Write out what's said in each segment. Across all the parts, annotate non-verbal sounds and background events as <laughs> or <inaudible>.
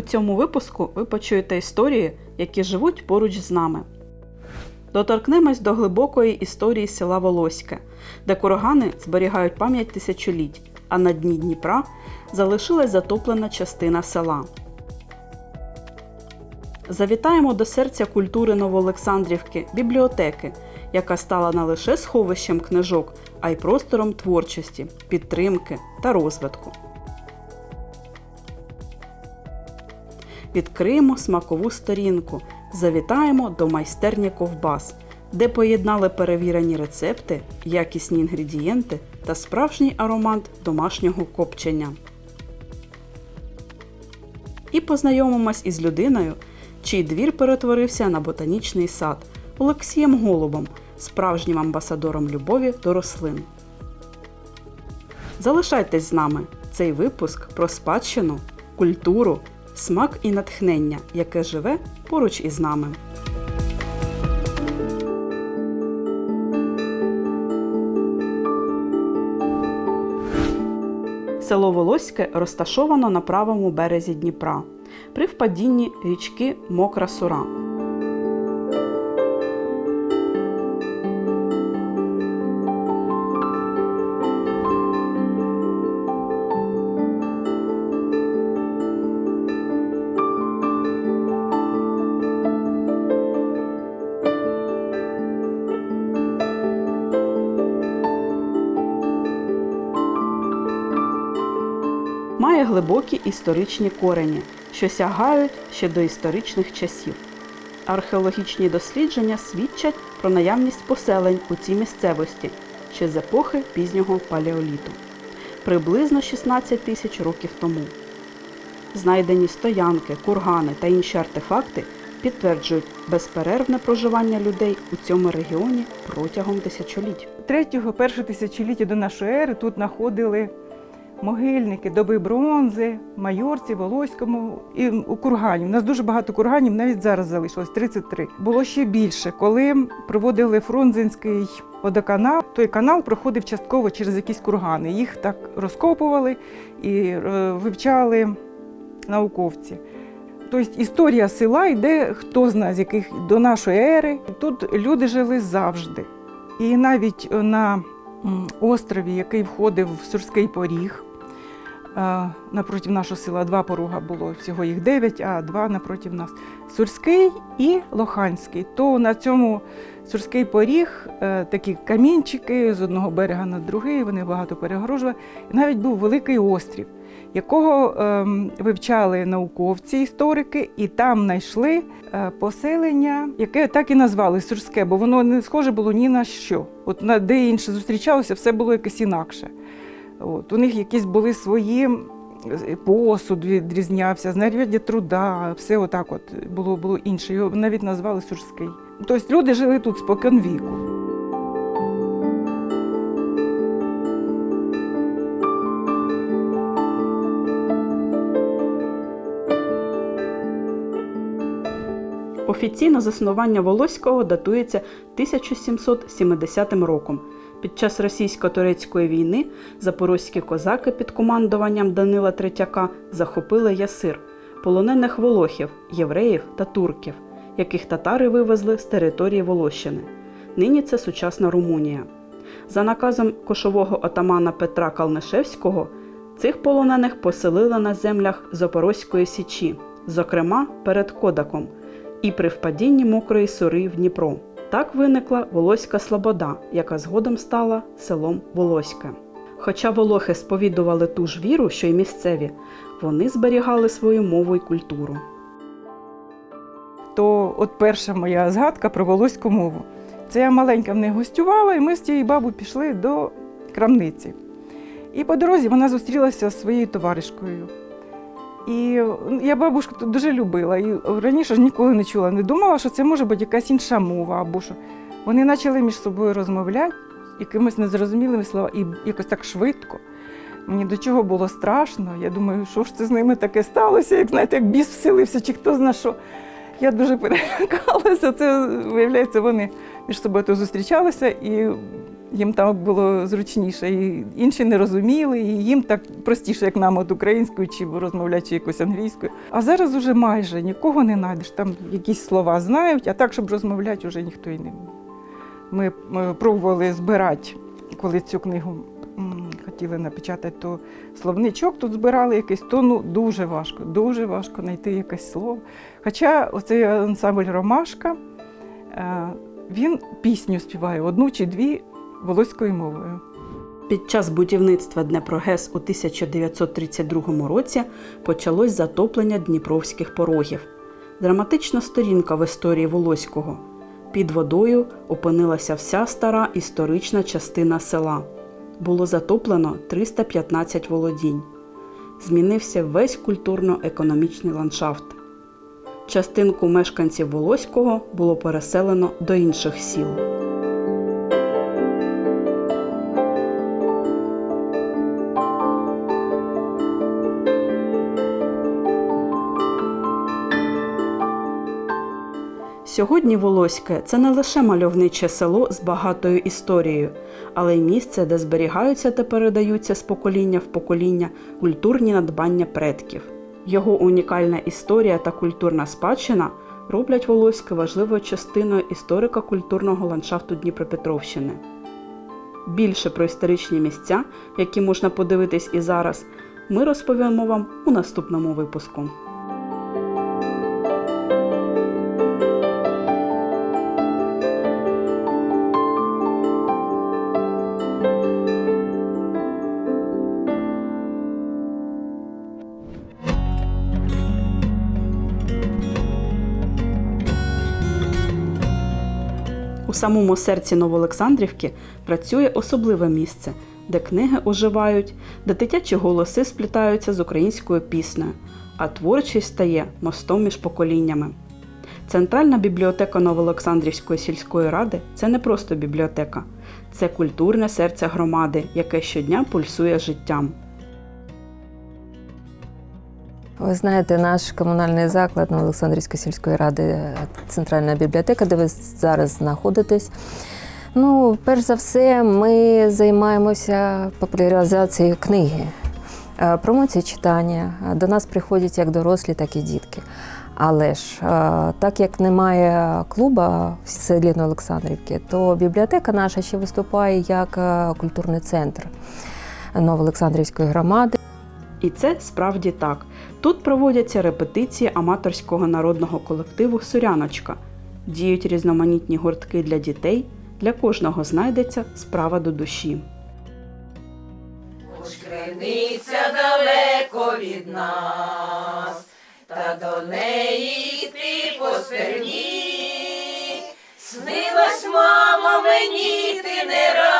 У цьому випуску ви почуєте історії, які живуть поруч з нами. Доторкнемось до глибокої історії села Волоське, де кургани зберігають пам'ять тисячоліть, а на дні Дніпра залишилась затоплена частина села. Завітаємо до серця культури Новоолександрівки бібліотеки, яка стала не лише сховищем книжок, а й простором творчості, підтримки та розвитку. Відкриємо смакову сторінку, завітаємо до майстерні ковбас, де поєднали перевірені рецепти, якісні інгредієнти та справжній аромат домашнього копчення. І познайомимось із людиною, чий двір перетворився на ботанічний сад Олексієм Голубом, справжнім амбасадором любові до рослин. Залишайтесь з нами. Цей випуск про спадщину, культуру, смак і натхнення, яке живе поруч із нами. Село Волоське розташовано на правому березі Дніпра при впадінні річки Мокра Сура. Має глибокі історичні корені, що сягають ще до історичних часів. Археологічні дослідження свідчать про наявність поселень у цій місцевості ще з епохи пізнього палеоліту, приблизно 16 тисяч років тому. Знайдені стоянки, кургани та інші артефакти підтверджують безперервне проживання людей у цьому регіоні протягом тисячоліть. Третього, першого тисячоліття до нашої ери тут знаходили могильники доби бронзи, майорці, Волоському і у курганів. У нас дуже багато курганів, навіть зараз залишилось 33. Було ще більше. Коли проводили Фрунзенський водоканал, той канал проходив частково через якісь кургани. Їх так розкопували і е, вивчали науковці. Тобто історія села йде, хто знає, з яких до нашої ери. Тут люди жили завжди. І навіть на острові, який входив в Сурський поріг, напроти нашого села два порога було, всього їх дев'ять, а два напроти нас. Сурський і Лоханський. То на цьому Сурський поріг е, такі камінчики з одного берега на другий, вони багато перегорожували. Навіть був великий острів, якого ем, вивчали науковці, історики, і там знайшли е, поселення, яке так і назвали Сурське, бо воно не схоже було ні на що. От на де інше зустрічалося, все було якесь інакше. От, у них якісь були свої посуд відрізнявся, знаряддя труда, все отак от було, було інше. Його навіть назвали Сурський. Тобто люди жили тут спокон віку. Офіційно заснування Волоського датується 1770 роком. Під час російсько-турецької війни запорозькі козаки під командуванням Данила Третяка захопили Ясир, полонених волохів, євреїв та турків, яких татари вивезли з території Волощини. Нині це сучасна Румунія. За наказом кошового отамана Петра Калнишевського цих полонених поселили на землях Запорозької Січі, зокрема перед Кодаком, і при впадінні мокрої сури в Дніпро. Так виникла Волоська Слобода, яка згодом стала селом Волоське. Хоча волохи сповідували ту ж віру, що й місцеві, вони зберігали свою мову й культуру. то от перша моя згадка про волоську мову. Це я маленька в них гостювала, і ми з тією бабою пішли до крамниці. І по дорозі вона зустрілася з своєю товаришкою. І я бабушку дуже любила. І раніше ніколи не чула, не думала, що це може бути якась інша мова або що. Вони почали між собою розмовляти якимись незрозумілими словами, і якось так швидко. Мені до чого було страшно. Я думаю, що ж це з ними таке сталося, як знаєте, як біс вселився, чи хто зна що. Я дуже перелякалася. Це, виявляється, вони між собою зустрічалися і Їм там було зручніше, і інші не розуміли, і їм так простіше, як нам от українською чи розмовляти чи якось англійською. А зараз уже майже нікого не знайдеш. Там якісь слова знають, а так, щоб розмовляти, вже ніхто і не вміє. Ми, ми пробували збирати, коли цю книгу хотіли напечатати, то словничок тут збирали якийсь, то ну дуже важко, дуже важко знайти якесь слово. Хоча оцей ансамбль Ромашка, е, він пісню співає одну чи дві волоською мовою. Під час будівництва Днепрогес у 1932 році почалось затоплення дніпровських порогів. Драматична сторінка в історії Волоського. Під водою опинилася вся стара історична частина села. Було затоплено 315 володінь. Змінився весь культурно-економічний ландшафт. Частинку мешканців Волоського було переселено до інших сіл. Сьогодні Волоське це не лише мальовниче село з багатою історією, але й місце, де зберігаються та передаються з покоління в покоління культурні надбання предків. Його унікальна історія та культурна спадщина роблять Волоське важливою частиною історико-культурного ландшафту Дніпропетровщини. Більше про історичні місця, які можна подивитись і зараз, ми розповімо вам у наступному випуску. Самому серці Новоолександрівки працює особливе місце, де книги оживають, де дитячі голоси сплітаються з українською піснею, а творчість стає мостом між поколіннями. Центральна бібліотека Новоолександрівської сільської ради це не просто бібліотека, це культурне серце громади, яке щодня пульсує життям. Ви знаєте, наш комунальний заклад Олександрівської сільської ради, центральна бібліотека, де ви зараз знаходитесь. Ну, перш за все, ми займаємося популяризацією книги, е, промоцією читання. До нас приходять як дорослі, так і дітки. Але ж е, так як немає клуба в селі Олександрівки, то бібліотека наша ще виступає як е, культурний центр Новоолександрівської громади. І це справді так. Тут проводяться репетиції аматорського народного колективу Суряночка. Діють різноманітні гуртки для дітей. Для кожного знайдеться справа до душі. Криниця далеко від нас, та до неї йти по. Снилась, мамо, мені ти не раз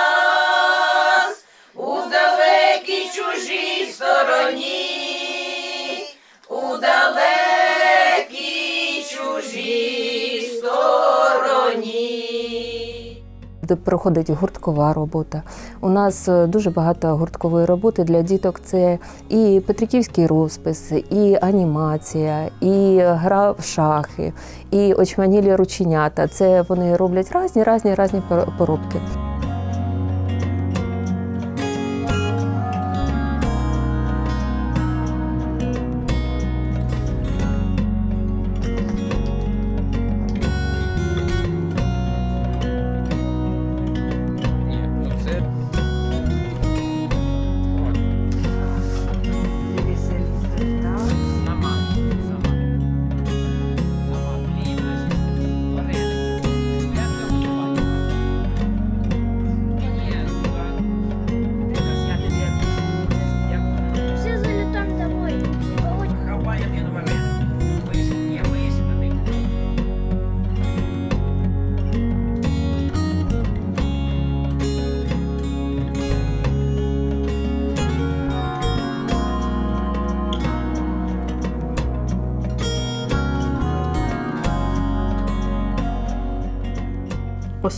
стороні, у далекій чужій стороні. проходить гурткова робота. У нас е, дуже багато гурткової роботи для діток. Це і петриківський розпис, і анімація, і гра в шахи, і очманілі рученята. Це вони роблять різні, різні, різні пор- поробки.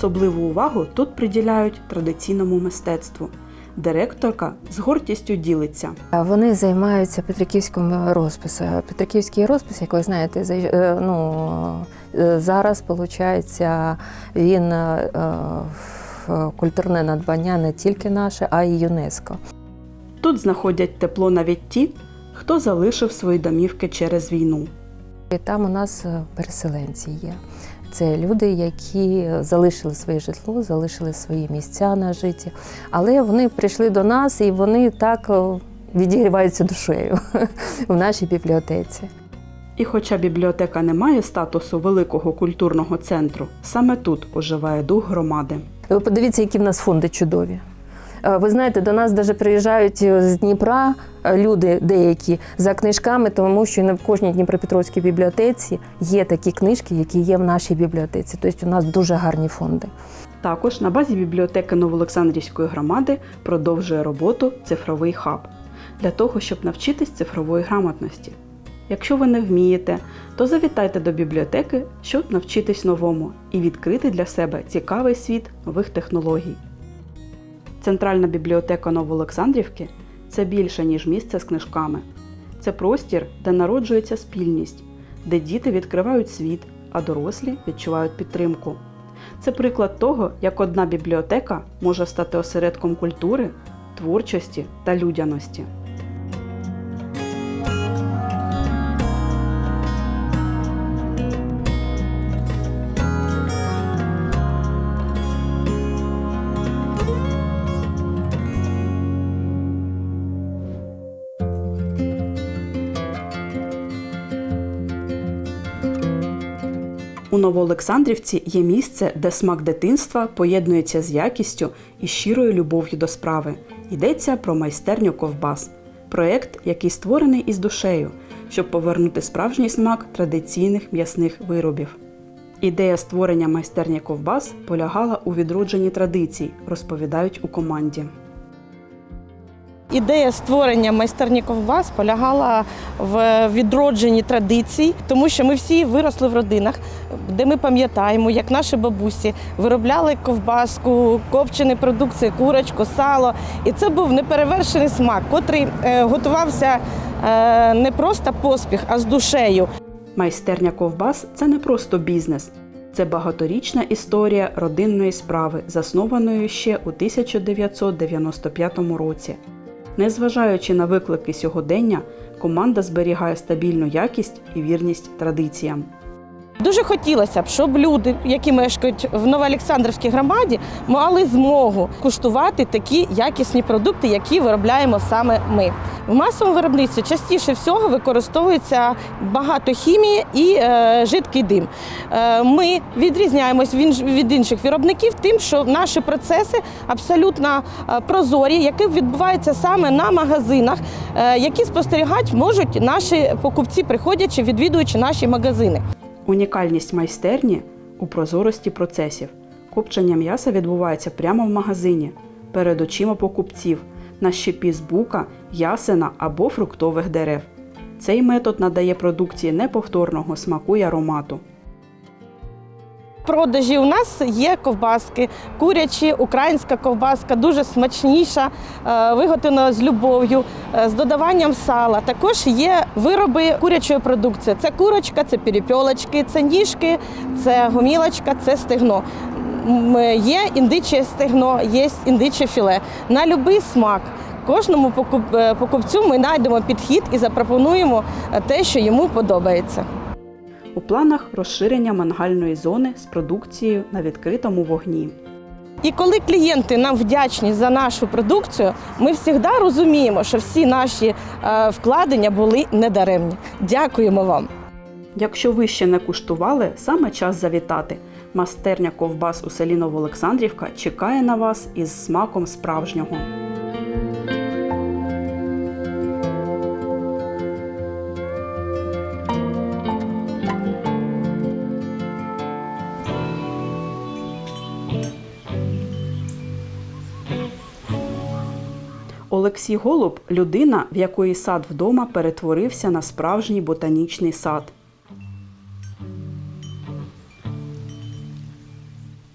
Особливу увагу тут приділяють традиційному мистецтву. Директорка з гордістю ділиться. Вони займаються петриківським розписом. Петриківський розпис, як ви знаєте, е, ну, е, зараз виходить, він е, культурне надбання не тільки наше, а й ЮНЕСКО. Тут знаходять тепло навіть ті, хто залишив свої домівки через війну. І там у нас переселенці є. Це люди, які залишили своє житло, залишили свої місця на житті, але вони прийшли до нас і вони так відігріваються душею <laughs> в нашій бібліотеці. І хоча бібліотека не має статусу великого культурного центру, саме тут оживає дух громади. Ви подивіться, які в нас фонди чудові. Е, Ви знаєте, до нас навіть приїжджають з Дніпра е, люди деякі за книжками, тому що не в кожній Дніпропетровській бібліотеці є такі книжки, які є в нашій бібліотеці. Тобто у нас дуже гарні фонди. Також на базі бібліотеки Новоолександрівської громади продовжує роботу цифровий хаб для того, щоб навчитись цифрової грамотності. Якщо ви не вмієте, то завітайте до бібліотеки, щоб навчитись новому і відкрити для себе цікавий світ нових технологій. Центральна бібліотека Новоолександрівки це більше, ніж місце з книжками. Це простір, де народжується спільність, де діти відкривають світ, а дорослі відчувають підтримку. Це приклад того, як одна бібліотека може стати осередком культури, творчості та людяності. У Новоолександрівці є місце, де смак дитинства поєднується з якістю і щирою любов'ю до справи. Йдеться про майстерню ковбас. Проєкт, який створений із душею, щоб повернути справжній смак традиційних м'ясних виробів. Ідея створення майстерні ковбас полягала у відродженні традицій, розповідають у команді. Ідея створення майстерні ковбас полягала в відродженні традицій, тому що ми всі виросли в родинах, де ми пам'ятаємо, як наші бабусі виробляли ковбаску, копчені продукції, курочку, сало. І це був неперевершений смак, котрий е, готувався е, не просто поспіх, а з душею. Майстерня ковбас це не просто бізнес, це багаторічна історія родинної справи, заснованої ще у 1995 році. Незважаючи на виклики сьогодення, команда зберігає стабільну якість і вірність традиціям. Дуже хотілося б, щоб люди, які мешкають в Новоолександрівській громаді, мали змогу куштувати такі якісні продукти, які виробляємо саме ми. В масовому виробництві частіше всього використовується багато хімії і е, жидкий дим. Е, ми відрізняємось від інших виробників тим, що наші процеси абсолютно е, прозорі, які відбуваються саме на магазинах, е, які спостерігати можуть наші покупці, приходячи, відвідуючи наші магазини. Унікальність майстерні у прозорості процесів. Копчення м'яса відбувається прямо в магазині, перед очима покупців, на щепі з бука, ясена або фруктових дерев. Цей метод надає продукції неповторного смаку й аромату. Продажі у нас є ковбаски, курячі, українська ковбаска, дуже смачніша, е, виготовлена з любов'ю, е, з додаванням сала. Також є вироби курячої продукції. Це курочка, це перепьолочки, це ніжки, це гомілочка, це стегно. Є індиче стегно, є індиче філе. На будь-який смак. Кожному е, покупцю ми знайдемо підхід і запропонуємо е, те, що йому подобається. У планах розширення мангальної зони з продукцією на відкритому вогні. І коли клієнти нам вдячні за нашу продукцію, ми завжди розуміємо, що всі наші е, вкладення були недаремні. Дякуємо вам. Якщо ви ще не куштували, саме час завітати. Мастерня ковбас у селі Новоолександрівка чекає на вас із смаком справжнього. Олексій Голуб людина, в якої сад вдома перетворився на справжній ботанічний сад.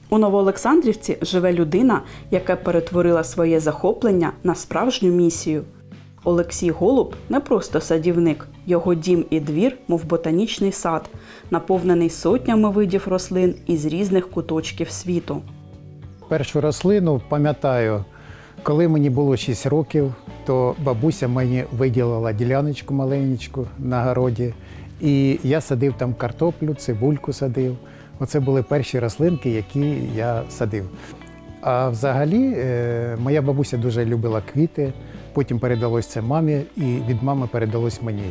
У Новоолександрівці живе людина, яка перетворила своє захоплення на справжню місію. Олексій Голуб не просто садівник, його дім і двір, мов ботанічний сад, наповнений сотнями видів рослин із різних куточків світу. Першу рослину пам'ятаю, коли мені було 6 років, то бабуся мені виділила діляночку маленьку на городі, і я садив там картоплю, цибульку садив. Оце були перші рослинки, які я садив. А взагалі, е, моя бабуся дуже любила квіти, потім передалось це мамі, і від мами передалось мені.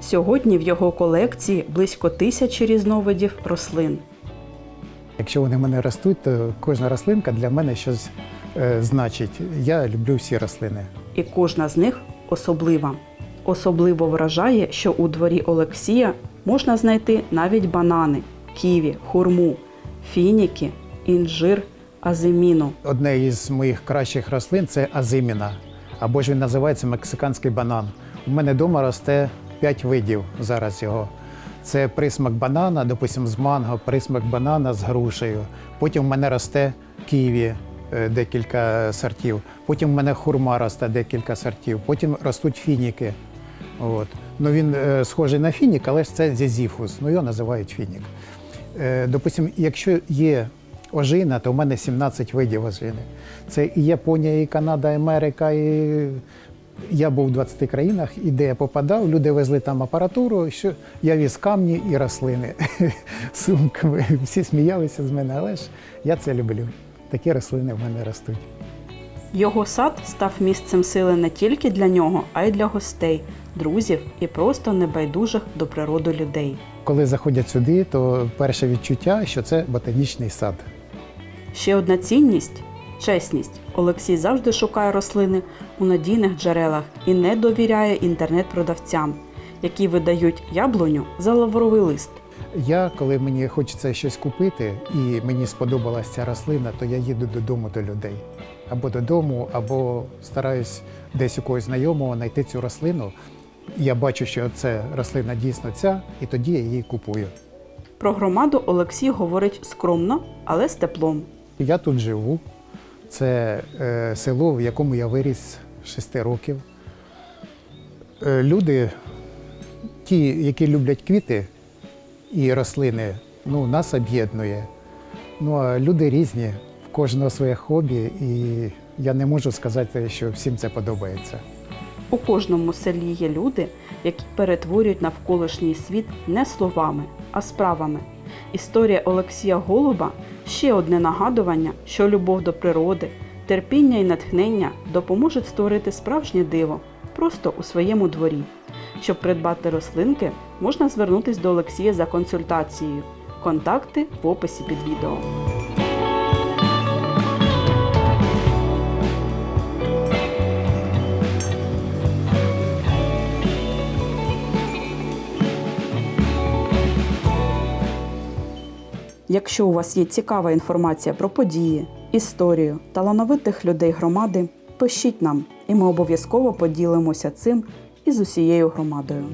Сьогодні в його колекції близько тисячі різновидів рослин. Якщо вони в мене ростуть, то кожна рослинка для мене щось значить. Я люблю всі рослини. і кожна з них особлива. Особливо вражає, що у дворі Олексія можна знайти навіть банани, ківі, хурму, фініки, інжир, азиміну. Одне із моїх кращих рослин це азиміна, або ж він називається мексиканський банан. У мене вдома росте 5 видів зараз його. Це присмак банана, допустимо, з манго, присмак банана з грушею. Потім в мене росте ківі, е, декілька сортів. Потім в мене хурма росте декілька сортів. Потім ростуть фініки. От. Ну, він е, схожий на фінік, але ж це зізіфус. Ну, його називають фінік. Е, допустим, якщо є ожина, то в мене 17 видів ожини. Це і Японія, і Канада, і Америка. І... Я був в 20 країнах, і де я попадав, люди везли там апаратуру, що я віз камні і рослини <laughs> сумками. Всі сміялися з мене, але ж я це люблю. Такі рослини в мене ростуть. Його сад став місцем сили не тільки для нього, а й для гостей, друзів і просто небайдужих до природи людей. Коли заходять сюди, то перше відчуття, що це ботанічний сад. Ще одна цінність чесність. Олексій завжди шукає рослини у надійних джерелах і не довіряє інтернет-продавцям, які видають яблуню за лавровий лист. Я, коли мені хочеться щось купити і мені сподобалася ця рослина, то я їду додому до людей. Або додому, або стараюсь десь у когось знайомого знайти цю рослину. Я бачу, що це рослина дійсно ця, і тоді я її купую. Про громаду Олексій говорить скромно, але з теплом. Я тут живу. Це е, село, в якому я виріс 6 років. Е, люди, ті, які люблять квіти і рослини, ну, нас об'єднує. Ну, а люди різні, в кожного своє хобі, і я не можу сказати, що всім це подобається. У кожному селі є люди, які перетворюють навколишній світ не словами, а справами. Історія Олексія Голуба ще одне нагадування, що любов до природи, терпіння і натхнення допоможуть створити справжнє диво просто у своєму дворі. Щоб придбати рослинки, можна звернутися до Олексія за консультацією. Контакти в описі під відео. Якщо у вас є цікава інформація про події, історію, талановитих людей громади, пишіть нам, і ми обов'язково поділимося цим із усією громадою.